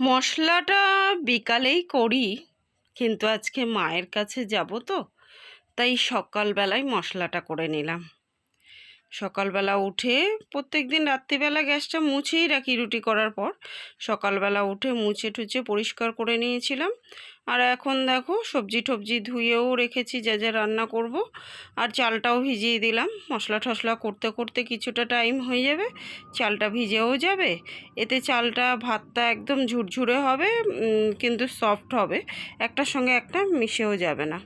মশলাটা বিকালেই করি কিন্তু আজকে মায়ের কাছে যাব তো তাই সকালবেলায় মশলাটা করে নিলাম। সকালবেলা উঠে প্রত্যেক দিন রাত্রিবেলা গ্যাসটা মুছেই রাখি রুটি করার পর। সকালবেলা উঠে মুছে টুছে পরিষ্কার করে নিয়েছিলাম। আর এখন দেখো সবজি টবজি ধুয়েও রেখেছি, যা যা রান্না করব। আর চালটাও ভিজিয়ে দিলাম। মশলা টশলা করতে করতে কিছুটা টাইম হয়ে যাবে, চালটা ভিজেও যাবে। এতে চালটা ভাতটা একদম ঝুরঝুরে হবে কিন্তু সফট হবে। একটার সঙ্গে একটা মিশেও যাবে না।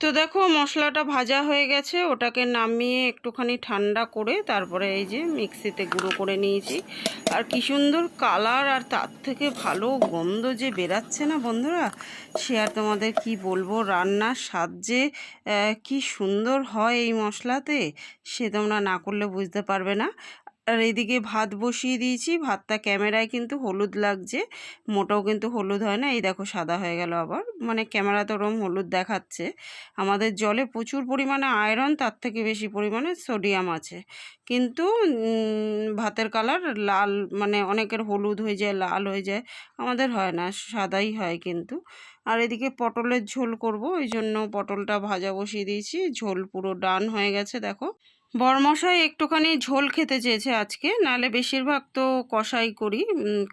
তো দেখো মশলাটা ভাজা হয়ে গেছে, ওটাকে নামিয়ে একটুখানি ঠান্ডা করে তারপরে এই যে মিক্সিতে গুঁড়ো করে নিয়েছি। আর কি সুন্দর কালার আর তার থেকে ভালো গন্ধ যে বেরাচ্ছে না বন্ধুরা, সে আর তোমাদের কি বলব, রান্নার স্বাদ যে কি সুন্দর হয় এই মশলাতে, সে তোমরা না করলে বুঝতে পারবে না। আর এইদিকে ভাত বসিয়ে দিয়েছি। ভাতটা ক্যামেরায় কিন্তু হলুদ লাগছে। মোটাও কিন্তু হলুদ হয় না। এই দেখো সাদা হয়ে গেল আবার। মানে ক্যামেরা তো ওরম হলুদ দেখাচ্ছে। আমাদের জলে প্রচুর পরিমাণে আয়রন, তার থেকে বেশি পরিমাণে সোডিয়াম আছে। কিন্তু ভাতের কালার লাল মানে অনেকের হলুদ হয়ে যায়, লাল হয়ে যায়। আমাদের হয় না, সাদাই হয় কিন্তু। আর এদিকে পটলের ঝোল করব। ওই জন্য পটলটা ভাজা বসিয়ে দিয়েছি। ঝোল পুরো ডান হয়ে গেছে, দেখো। বরমশাই একটুখানি ঝোল খেতে চেয়েছে আজকে, নাহলে বেশিরভাগ তো কষাই করি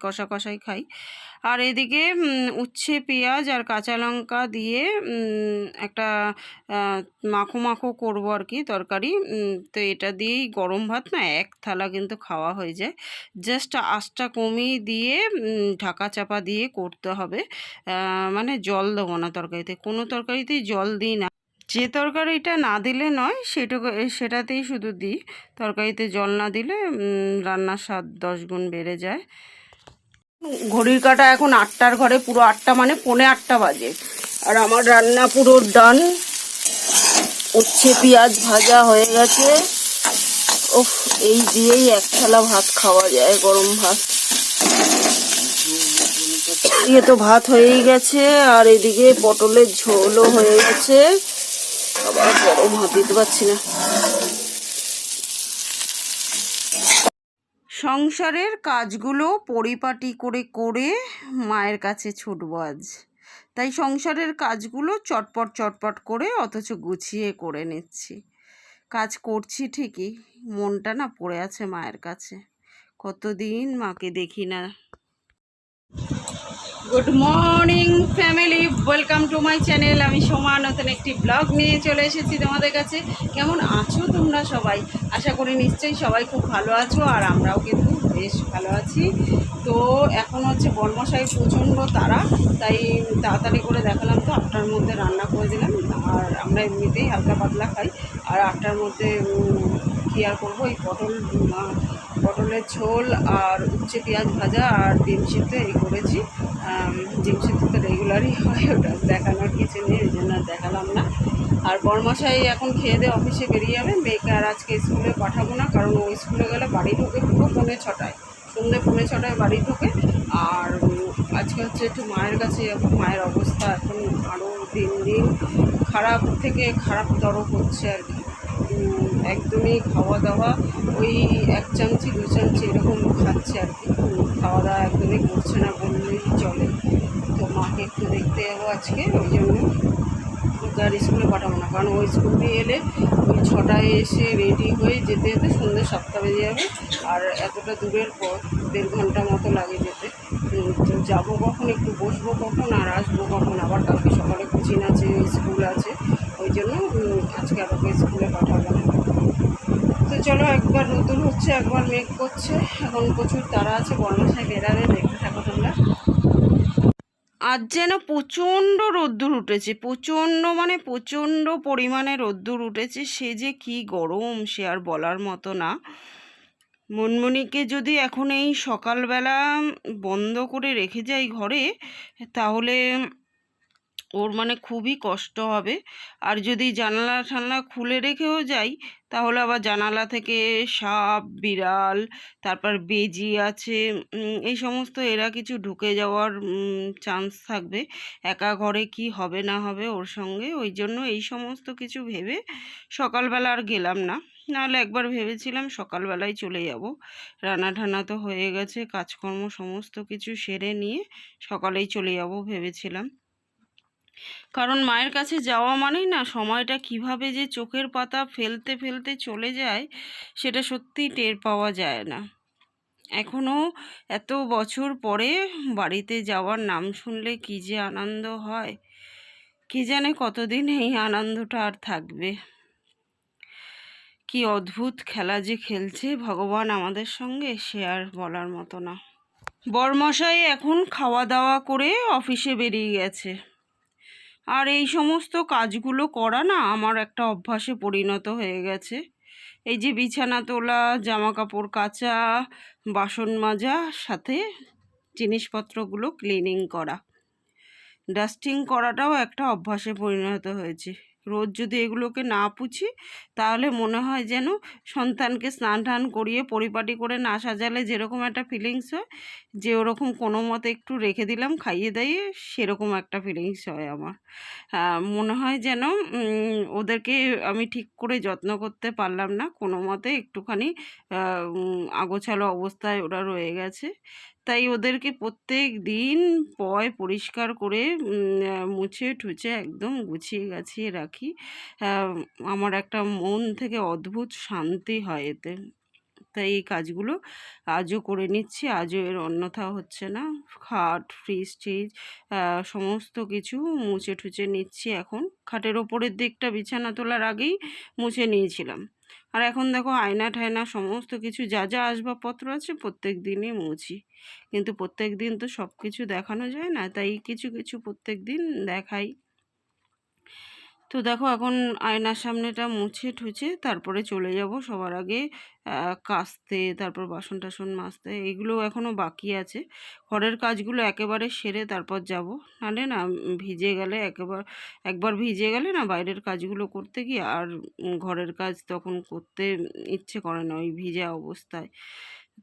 কষা কষাই খাই। আর এদিকে উচ্ছে, পেঁয়াজ আর কাঁচা লঙ্কা দিয়ে একটা মাখো মাখো করব আর কি তরকারি। তো এটা দিয়েই গরম ভাত না, এক থালা কিন্তু খাওয়া হয়ে যায়। জাস্ট আঁচটা কমিয়ে দিয়ে ঢাকা চাপা দিয়ে করতে হবে। মানে জল দেবো না তরকারিতে, কোনো তরকারিতেই জল দিই না। যে তরকারিটা না দিলে নয়, সেটুকু সেটাতেই শুধু দিই। তরকারিতে জল না দিলে রান্নার স্বাদ দশ গুণ বেড়ে যায়। ঘড়ির কাটা এখন আটটার ঘরে, পুরো আটটা মানে পৌনে আটটা বাজে। আর আমার রান্না পুরো ডান। উচ্ছে, পেঁয়াজ ভাজা হয়ে গেছে। ওফ এই দিয়েই এক থালা ভাত খাওয়া যায়, গরম ভাত। দিয়ে তো ভাত হয়েই গেছে, আর এদিকে পটলের ঝোলও হয়ে গেছে। সংসারের কাজগুলো পরিপাটি করে করে মায়ের কাছে ছুটব আজ। তাই সংসারের কাজগুলো চটপট চটপট করে অথচ গুছিয়ে করে নিচ্ছি। কাজ করছি ঠিকই, মনটা না পড়ে আছে মায়ের কাছে। কতদিন মাকে দেখি না। Good morning family welcome to my channel আমি সোমা, নতুন একটি ব্লগ নিয়ে চলে এসেছি তোমাদের কাছে। কেমন আছো তোমরা সবাই? আশা করি নিশ্চয়ই সবাই খুব ভালো আছো, আর আমরাও কিন্তু বেশ ভালো আছি। তো এখন হচ্ছে বর্মশাই প্রচণ্ড তারা, তাই তাড়াতাড়ি করে দেখালাম তো, আটটার মধ্যে রান্না করে দিলাম। আর আমরা এমনিতেই হালকা পাতলা খাই, আর আটটার মধ্যে কী আর করব? এই পটল পটলের ঝোল আর উচ্ছে পেঁয়াজ ভাজা আর ডিম সিদ্ধ এই করেছি। ডিম সিদ্ধ তো রেগুলারই হয়, ওটা দেখানোর কিছু নেই, ওই জন্য দেখালাম না। আর বরমশাই এখন খেয়ে দিয়ে অফিসে বেরিয়ে যাবে, মেয়েকে আর আজকে স্কুলে পাঠাবো না, কারণ ও স্কুলে গেলে বাড়ি ঢোকে পুরো পৌনে ছটায়। সন্ধ্যে পৌনে ছটায় বাড়ি ঢোকে। আর আজকে হচ্ছে একটু মায়ের কাছে এখন মায়ের অবস্থা এখন আরও দিন দিন খারাপ থেকে খারাপ খারাপতর হচ্ছে আর কি। একদমই খাওয়া দাওয়া ওই এক চামচি, দু চামচি এরকম খাচ্ছে আর কি। খাওয়া দাওয়া একদমই করছে না বললেই চলে। তো মাকে একটু দেখতে যাব আজকে, ওই জন্য আর স্কুলে পাঠাবো না। কারণ ওই স্কুল দিয়ে এলে ওই ছটায় এসে রেডি হয়ে যেতে যেতে সন্ধ্যে সাতটা বেজে যাবে। আর এতটা দূরের পর দেড় ঘণ্টা মতো লাগে যেতে। তো যাব কখন, একটু বসবো কখন, আর আসব কখন? আবার কালকে সকালে কোচিং আছে, স্কুল আছে। ওই জন্য আজকে আমাকে স্কুলে পাঠাবো না তো চলো একবার নতুন হচ্ছে, একবার মেঘ করছে। এখন প্রচুর তারা আছে বর্মাশায় বেড়াবে দেখতে থাকো তোমরা। আজ যেন প্রচণ্ড রোদ্দুর উঠেছে, প্রচণ্ড মানে প্রচণ্ড পরিমাণে রোদ্দুর উঠেছে, সে যে কি গরম, সে আর বলার মতো না। মনমনিকে যদি এখন এই সকালবেলা বন্ধ করে রেখে যাই ঘরে, তাহলে ওর মানে খুবই কষ্ট হবে। আর যদি জানালা টানালা খুলে রেখেও যাই, তাহলে আবার জানালা থেকে সাপ, বিড়াল, তারপর বেজি আছে এই সমস্ত এরা কিছু ঢুকে যাওয়ার চান্স থাকবে। একা ঘরে কি হবে না হবে ওর সঙ্গে, ওই জন্য এই সমস্ত কিছু ভেবে সকালবেলা আর গেলাম না। নাহলে একবার ভেবেছিলাম সকালবেলায় চলে যাব। রান্না ঠান্না তো হয়ে গেছে, কাজকর্ম সমস্ত কিছু সেরে নিয়ে সকালেই চলে যাব ভেবেছিলাম। কারণ মায়ের কাছে যাওয়া মানেই না সময়টা কীভাবে যে চোখের পাতা ফেলতে ফেলতে চলে যায়, সেটা সত্যিই টের পাওয়া যায় না। এখনও এত বছর পরে বাড়িতে যাওয়ার নাম শুনলে কী যে আনন্দ হয়, কে জানে কতদিন এই আনন্দটা আর থাকবে। কি অদ্ভুত খেলা যে খেলছে ভগবান আমাদের সঙ্গে সে আর বলার মতো না। বরমশাই এখন খাওয়া দাওয়া করে অফিসে বেরিয়ে গেছে। আর এই সমস্ত কাজগুলো করা না আমার একটা অভ্যাসে পরিণত হয়ে গেছে। এই যে বিছানা তোলা জামা কাপড় কাচা, বাসন মাজা, সাথে জিনিসপত্রগুলো ক্লিনিং করা। ডাস্টিং করাটাও একটা অভ্যাসে পরিণত হয়েছে। রোজ যদি এগুলোকে না পুছি, তাহলে মনে হয় যেন সন্তানকে স্নান টান করিয়ে পরিপাটি করে না সাজালে যেরকম একটা ফিলিংস হয়, যে ওরকম কোনো মতে একটু রেখে দিলাম, খাইয়ে দাইয়ে সেরকম একটা ফিলিংস হয় আমার। মনে হয় যেন ওদেরকে আমি ঠিক করে যত্ন করতে পারলাম না, কোনো মতে একটুখানি আগোছালো অবস্থায় ওরা রয়ে গেছে। তাই ওদেরকে প্রত্যেক দিন পয় পরিষ্কার করে মুছে ঠুছে একদম গুছিয়ে গাছিয়ে রাখি। আমার একটা মন থেকে অদ্ভুত শান্তি হয় এতে। তাই এই কাজগুলো আজও করে নিচ্ছি, আজও এর অন্যথা হচ্ছে না। খাট ফ্রিজ ট্রিজ সমস্ত কিছু মুছে ঠুচে নিচ্ছি এখন। খাটের ওপরের দিকটা বিছানা তোলার আগেই মুছে নিয়েছিলাম। আর এখন দেখো আয়না ঠায়না সমস্ত কিছু যা যা আসবাবপত্র আছে প্রত্যেক দিনই মুছি। কিন্তু প্রত্যেক দিন তো সব কিছু দেখানো যায় না, তাই কিছু কিছু প্রত্যেক দিন দেখাই। তো দেখো এখন আয়নার সামনেটা মুছে ঠুছে, তারপরে চলে যাব সবার আগে কাস্তে, তারপর বাসন টাসন মাজতে, এগুলো এখনও বাকি আছে। ঘরের কাজগুলো একেবারে সেরে তারপর যাব। নাহলে না ভিজে গেলে একেবারে, একবার ভিজে গেলে না বাইরের কাজগুলো করতে গিয়ে আর ঘরের কাজ তখন করতে ইচ্ছে করে না ওই ভিজা অবস্থায়।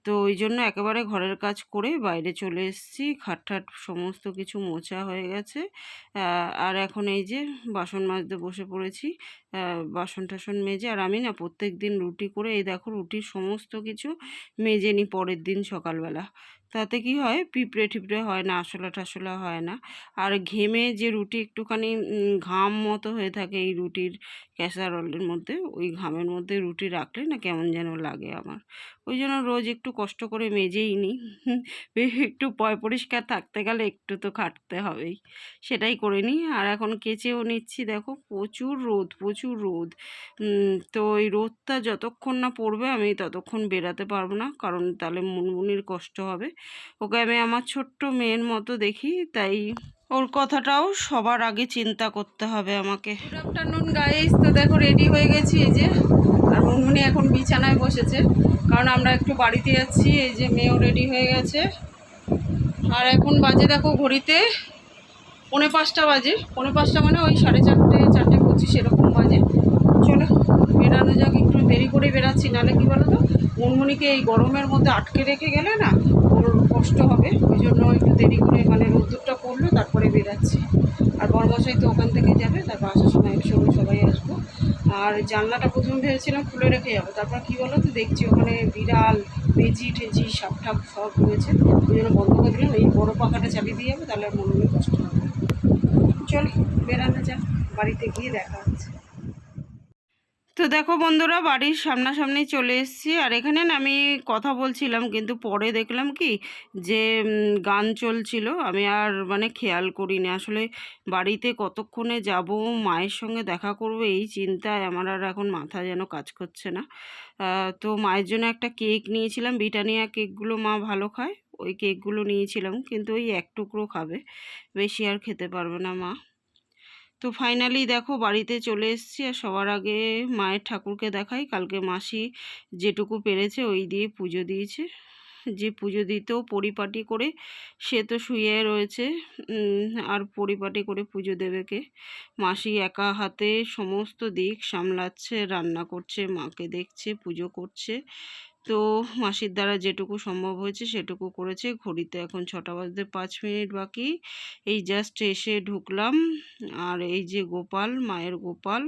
তো ওই জন্য একেবারে ঘরের কাজ করে বাইরে চলে এসেছি। খাট ঠাট সমস্ত কিছু মোছা হয়ে গেছে। আর এখন এই যে বাসন মাজতে বসে পড়েছি। বাসন টাসন মেজে। আর আমি না প্রত্যেক দিন রুটি করে, এই দেখো রুটির সমস্ত কিছু মেজে নিই পরের দিন সকালবেলা। তাতে কি হয়? পিঁপড়ে টিপড়ে হয় না আসলা টাসলা হয় না। আর ঘেমে যে রুটি একটুখানি ঘাম মতো হয়ে থাকে এই রুটির ক্যাসারলের মধ্যে, ওই ঘামের মধ্যে রুটি রাখলে না কেমন যেন লাগে আমার। ওই জন্য রোজ একটু কষ্ট করে মেজেই নিই একটু পয় পরিষ্কার থাকতে গেলে একটু তো খাটতে হবেই। সেটাই করে নিই। আর এখন কেচেও নিচ্ছি, দেখো প্রচুর রোদ প্রচুর রোদ। তো ওই রোদটা যতক্ষণ না পড়বে আমি ততক্ষণ বেরাতে পারব না, কারণ তাহলে মুনমুনির কষ্ট হবে। ওকে আমি আমার ছোট্ট মেয়ের মতো দেখি, তাই ওর কথাটাও সবার আগে চিন্তা করতে হবে আমাকে। গুড আফটারনুন গাইস তো দেখো রেডি হয়ে গেছি এই যে। আর মুনমুনি এখন বিছানায় বসেছে। কারণ আমরা একটু বাড়িতে যাচ্ছি এই যে মেয়েও রেডি হয়ে গেছে। আর এখন বাজে দেখো ঘড়িতে পৌনে পাঁচটা বাজে। পৌনে পাঁচটা মানে ওই সাড়ে চারটে চারটে পঁচিশ এরকম বাজে। চলো বেরানো যাক, একটু দেরি করে বেরাচ্ছি নাহলে কী বলো তো মুনমুনিকে এই গরমের মধ্যে আটকে রেখে গেলে না কষ্ট হবে, ওই জন্য একটু দেরি করে মানে রোদ্দুরটা পড়ল, তারপরে বেরাচ্ছি। আর বড়মশাই তো ওখান থেকে যাবে, তারপর আসার সময় একসঙ্গে সবাই আসব। আর জানলাটা প্রথমে ভেবেছিলাম খুলে রেখে যাব, তারপর কী বলো তো দেখছি ওখানে বিড়াল, বেজি, টেজি সাপ ঠাপ সব রয়েছে। ওই জন্য বন্ধ করে দিলাম, এই বড়ো পাখাটা চালিয়ে দিয়ে যাবে, তাহলে আর মনে কষ্ট হবে চলো, বেরানো যাক, বাড়িতে গিয়ে দেখা হচ্ছে। তো দেখো বন্ধুরা, বাড়ির সামনাসামনি চলে এসেছি। আর এখানে আমি কথা বলছিলাম, কিন্তু পরে দেখলাম কি যে গান চলছিল। আমি আর মানে খেয়াল করিনি। আসলে বাড়িতে কতক্ষণে যাব, মায়ের সঙ্গে দেখা করব, এই চিন্তায় আমার আর এখন মাথা যেন কাজ করছে না। তো মায়ের জন্য একটা কেক নিয়েছিলাম। ব্রিটানিয়া কেকগুলো মা ভালো খায়, ওই কেকগুলো নিয়েছিলাম। কিন্তু ওই এক টুকরো খাবে। বেশি আর খেতে পারবে না মা। তো ফাইনালি দেখো বাড়িতে চলে এসেছি আর সবার আগে মায়ের ঠাকুরকে দেখাই। কালকে মাসি যেটুকু পেরেছে ওই দিয়ে পুজো দিয়েছে। যে পুজো দিতেও পরিপাটি করে সে তো শুয়ে রয়েছে আর পরিপাটি করে পুজো দেবে কে? মাসি একা হাতে সমস্ত দিক সামলাচ্ছে, রান্না করছে, মাকে দেখছে, পুজো করছে। তো মাসির দ্বারা যেটুকু সম্ভব হয়েছে সেটুকু করেছে। ঘড়িতে এখন ছটা বাজতে পাঁচ মিনিট বাকি। এই জাস্ট এসে ঢুকলাম। আর এই যে গোপাল, মায়ের গোপাল,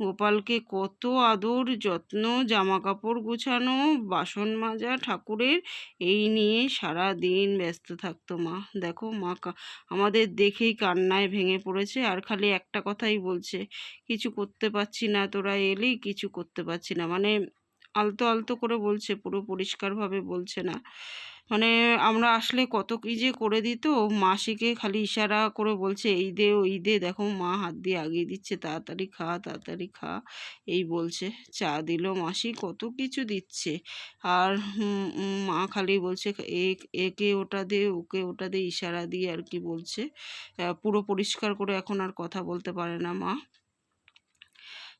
গোপালকে কত আদর, যত্ন জামা কাপড় গুছানো, বাসন মাজা ঠাকুরের, এই নিয়ে সারা দিন ব্যস্ত থাকতো মা। দেখো মা আমাদের দেখেই কান্নায় ভেঙে পড়েছে। আর খালি একটা কথাই বলছে, কিছু করতে পারছি না, তোরা এলি, কিছু করতে পারছি না। মানে আলতো আলতো করে বলছে, পুরো পরিষ্কারভাবে বলছে না। মানে আমরা আসলে কত কী যে করে দিত মাসিকে খালি ইশারা করে বলছে, এই দে, ওই দে, দেখো মা হাত দিয়ে আগিয়ে দিচ্ছে, তাড়াতাড়ি খা তাড়াতাড়ি খা। এই বলছে। চা দিল মাসি, কত কিছু দিচ্ছে। আর মা খালি বলছে একে ওটা দে, ওকে ওটা দে, ইশারা দিয়ে আর কি বলছে। পুরো পরিষ্কার করে এখন আর কথা বলতে পারে না মা।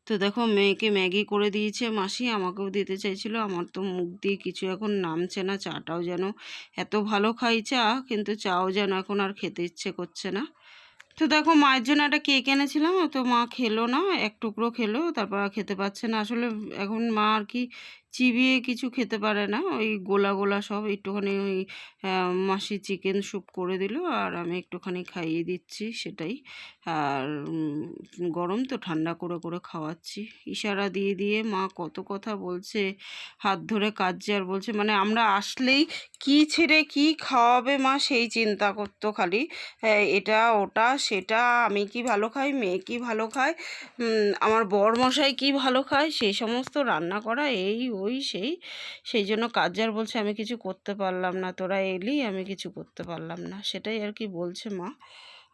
তো দেখো মেয়েকে ম্যাগি করে দিয়েছে মাসি, আমাকেও দিতে চাইছিল। আমার তো মুখ দিয়ে কিছু এখন নামছে না, চাটাও যেন এত ভালো খাই চা, কিন্তু চাও যেন এখন আর খেতে ইচ্ছে করছে না। তো দেখো মায়ের জন্য একটা কেক এনেছিলাম, তো মা খেলো না, এক টুকরো খেলো, তারপর খেতে পারছে না। আসলে এখন মা আর কি চিবিয়ে কিছু খেতে পারে না। ওই গোলা গোলা সব একটুখানি ওই মাসি চিকেন স্যুপ করে দিল আর আমি একটুখানি খাইয়ে দিচ্ছি সেটাই। আর গরম তো ঠান্ডা করে করে খাওয়াচ্ছি। ইশারা দিয়ে দিয়ে মা কত কথা বলছে, হাত ধরে কাঁদছে আর বলছে মানে আমরা আসলেই কি ছেড়ে কি খাওয়াবে মা সেই চিন্তা করতো খালি। এটা, ওটা, সেটা, আমি কি ভালো খাই, মেয়ে কি ভালো খায় আমার বর মশাই কি ভালো খায়, সেই সমস্ত রান্না করা, এই ওই সেই সেই জন্য কাজার বলছে, আমি কিছু করতে পারলাম না, তোরা এলি, আমি কিছু করতে পারলাম না। সেটাই আর কি বলছে মা।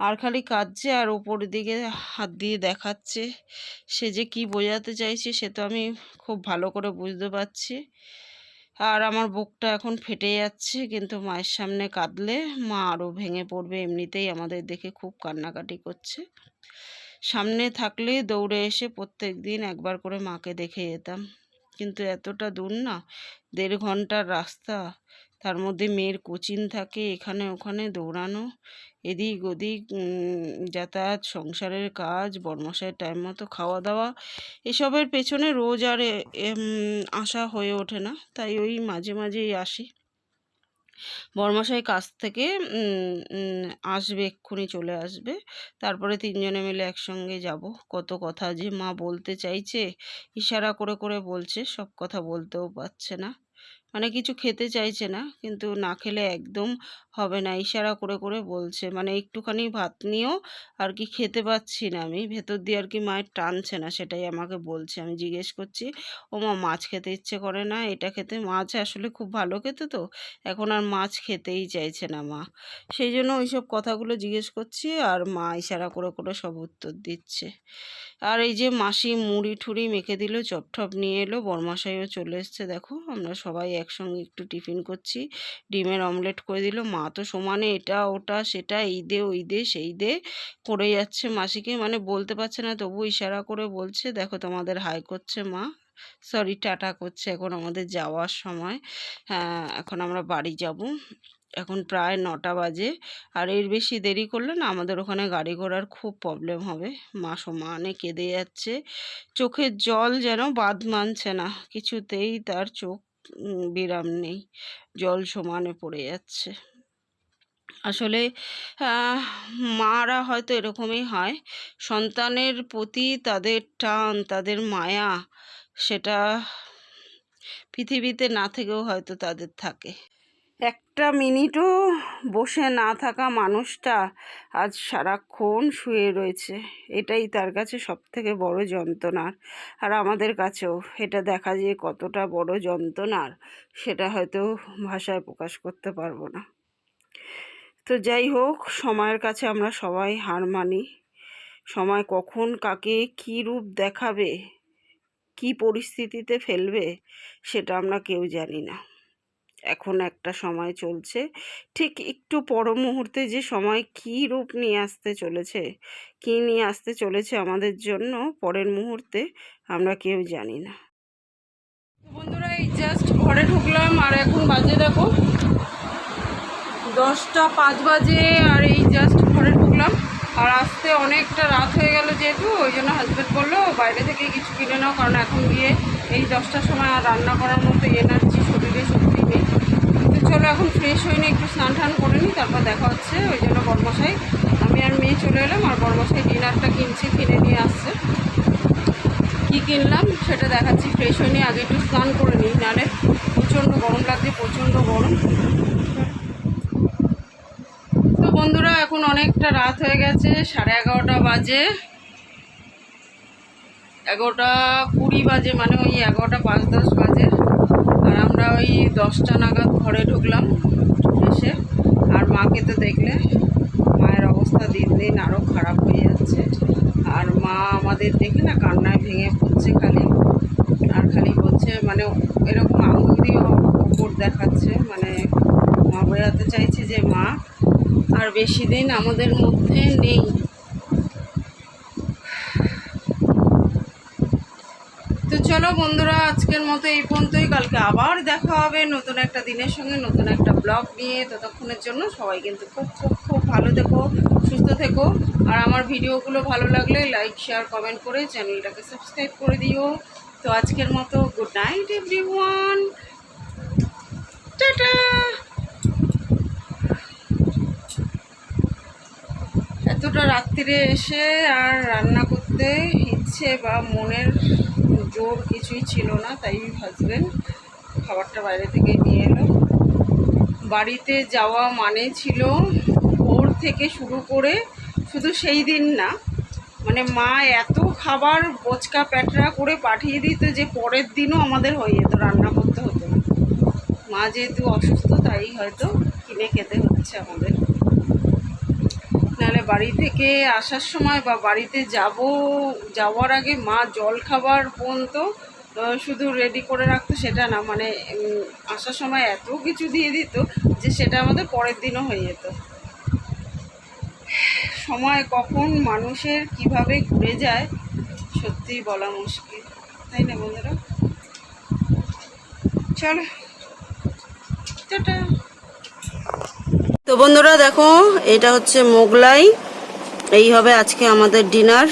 আর খালি কাঁদছে আর ওপর দিকে হাত দিয়ে দেখাচ্ছে, সে যে কি বোঝাতে চাইছে সে তো আমি খুব ভালো করে বুঝতে পারছি। আর আমার বুকটা এখন ফেটে যাচ্ছে, কিন্তু মায়ের সামনে কাঁদলে মা আরও ভেঙে পড়বে, এমনিতেই আমাদের দেখে খুব কান্নাকাটি করছে। সামনে থাকলে দৌড়ে এসে প্রত্যেক দিন একবার করে মাকে দেখে যেতাম। কিন্তু এতটা দূর না। দেড় ঘণ্টার রাস্তা। তার মধ্যে মেয়ের কোচিং থাকে এখানে ওখানে দৌড়ানো। এদিক ওদিক যাতায়াত, সংসারের কাজ বর্মশাইয়ের টাইম মতো খাওয়া দাওয়া এসবের পেছনে রোজ আর আসা হয়ে ওঠে না। তাই ওই মাঝে মাঝেই আসি। বর্মশাই কাছ থেকে আসবে, এক্ষুনি চলে আসবে। তারপরে তিনজনে মিলে একসঙ্গে যাব। কত কথা যে মা বলতে চাইছে, ইশারা করে করে বলছে, সব কথা বলতেও পারছে না। মানে কিছু খেতে চাইছে না, কিন্তু না খেলে একদম হবে না, ইশারা করে করে বলছে। মানে একটুখানি ভাত নিয়েও আর কি খেতে পাচ্ছি না আমি, ভেতর দিয়ে আর কি মায়ের টানছে না, সেটাই আমাকে বলছে। আমি জিজ্ঞেস করছি, ও মা, মাছ খেতে ইচ্ছে করে না? এটা খেতে মাছ আসলে খুব ভালো খেতে তো? এখন আর মাছ খেতেই চাইছে না মা। সেই জন্য ওইসব কথাগুলো জিজ্ঞেস করছি আর মা ইশারা করে করে সব উত্তর দিচ্ছে। আর এই যে মাসি মুড়ি ঠুড়ি মেখে দিল চপ টপ নিয়ে এলো বরমাসাইও চলে এসছে, দেখো, আমরা সবাই একসঙ্গে একটু টিফিন করছি। ডিমের অমলেট করে দিল। মা তো সমানে এটা, ওটা, সেটা, এই দে, ওই দে, সেই দে করে যাচ্ছে মাসিকে। মানে বলতে পারছে না তবু ইশারা করে বলছে, দেখো তোমাদের হাই করছে মা। সরি, টাটা করছে এখন আমাদের যাওয়ার সময়। হ্যাঁ এখন আমরা বাড়ি যাব। এখন প্রায় নটা বাজে। আর এর বেশি দেরি করলে না আমাদের ওখানে গাড়ি ঘোড়ার খুব প্রবলেম হবে। মা সমানে কেঁদে যাচ্ছে। চোখের জল যেন বাদ মানছে না। কিছুতেই তার চোখ বিরাম নেই। জল সমানে পড়ে যাচ্ছে। আসলে মারা হয়তো এরকমই হয়। সন্তানের প্রতি তাদের টান, তাদের মায়া, সেটা পৃথিবীতে না থেকেও হয়তো তাদের থাকে। একটা মিনিটও বসে না থাকা মানুষটা আজ সারাক্ষণ শুয়ে রয়েছে। এটাই তার কাছে সব থেকে বড় যন্ত্রণার। আর আমাদের কাছেও এটা দেখা যে কতটা বড় যন্ত্রণার, সেটা হয়তো ভাষায় প্রকাশ করতে পারব না। তো যাই হোক, সময়ের কাছে আমরা সবাই হার মানি। সময় কখন কাকে কী রূপ দেখাবে, কী পরিস্থিতিতে ফেলবে, সেটা আমরা কেউ জানি না। এখন একটা সময় চলছে। ঠিক একটু পর মুহূর্তে যে সময় কী রূপ নিয়ে আসতে চলেছে, কী নিয়ে আসতে চলেছে আমাদের জন্য, পরের মুহূর্তে আমরা কেউ জানি না। বন্ধুরা, এই জাস্ট ঘরে ঢুকলাম আর এখন বাজে দেখো দশটা পাঁচ বাজে আর এই জাস্ট ঘরে ঢুকলাম। আর আসতে অনেকটা রাত হয়ে গেল যেহেতু, ওই জন্য হাজব্যান্ড বলল, বাইরে থেকে কিছু কিনে নাও। কারণ এখন গিয়ে এই দশটার সময় আর রান্না করার মতো এনার্জি শরীরে সত্যি নেই তো চলো এখন ফ্রেশ হয়নি একটু স্নান টান করে নিই, তারপর দেখা হচ্ছে। ওই জন্য বর্মশাই আমি আর মেয়ে চলে এলাম আর বর্মশাই ডিনারটা কিনছি, কিনে নিয়ে আসছে। কি কিনলাম সেটা দেখাচ্ছি। ফ্রেশ হয়নি আগে একটু স্নান করে নিই, নাহলে প্রচণ্ড গরম লাগছে, প্রচণ্ড গরম। তো বন্ধুরা, এখন অনেকটা রাত হয়ে গেছে, সাড়ে এগারোটা বাজে। এগারোটা কুড়ি বাজে মানে ওই এগারোটা পাঁচ দশ বাজে। ওই দশটা নাগাদ ঘরে ঢুকলাম এসে। আর মাকে তো দেখলে মায়ের অবস্থা দিন দিন আরও খারাপ হয়ে যাচ্ছে। আর মা আমাদের দেখে না কান্নায় ভেঙে পড়ছে খালি। আর খালি বলছে মানে এরকম আঙুল দিয়ে ওপর দেখাচ্ছে। মানে মা বোঝাতে চাইছে যে মা, আর বেশি দিন আমাদের মধ্যে নেই তো চলো বন্ধুরা, আজকের মতো এই পর্যন্তই। কালকে আবার দেখা হবে নতুন একটা দিনের সঙ্গে, নতুন একটা ব্লগ নিয়ে। ততক্ষণের জন্য সবাই কিন্তু খুব খুব খুব ভালো থেকো, সুস্থ থেকো। আর আমার ভিডিওগুলো ভালো লাগলে লাইক শেয়ার কমেন্ট করে চ্যানেলটাকে সাবস্ক্রাইব করে দিও। তো আজকের মতো গুড নাইট এভরিওয়ান টাটা! এতটা রাত্রিরে এসে আর রান্না করতে ইচ্ছে বা মনের জোর কিছুই ছিল না, তাই হাজবেন্ড খাবারটা বাইরে থেকে নিয়ে এলো। বাড়িতে যাওয়া মানে ছিল ভোর থেকে শুরু করে শুধু সেই দিন না মানে মা এত খাবার বোচকা প্যাটরা করে পাঠিয়ে দিত যে পরের দিনও আমাদের হয়ে যেত, রান্না করতে হতো না। মা যেহেতু অসুস্থ, তাই হয়তো কিনে খেতে হচ্ছে আমাদের। নাহলে বাড়ি থেকে আসার সময় বা বাড়িতে যাব, যাওয়ার আগে মা জল খাবার পর্যন্ত শুধু রেডি করে রাখতো সেটা না মানে আসার সময় এত কিছু দিয়ে দিত যে সেটা আমাদের পরের দিনও হয়ে যেত। সময় কখন মানুষের কীভাবে ঘুরে যায় সত্যিই বলা মুশকিল। তাই না বন্ধুরা? চলো। টাটা। তো বন্ধুরা দেখো এটা হচ্ছে মোগলাই। এই হবে আজকে আমাদের ডিনার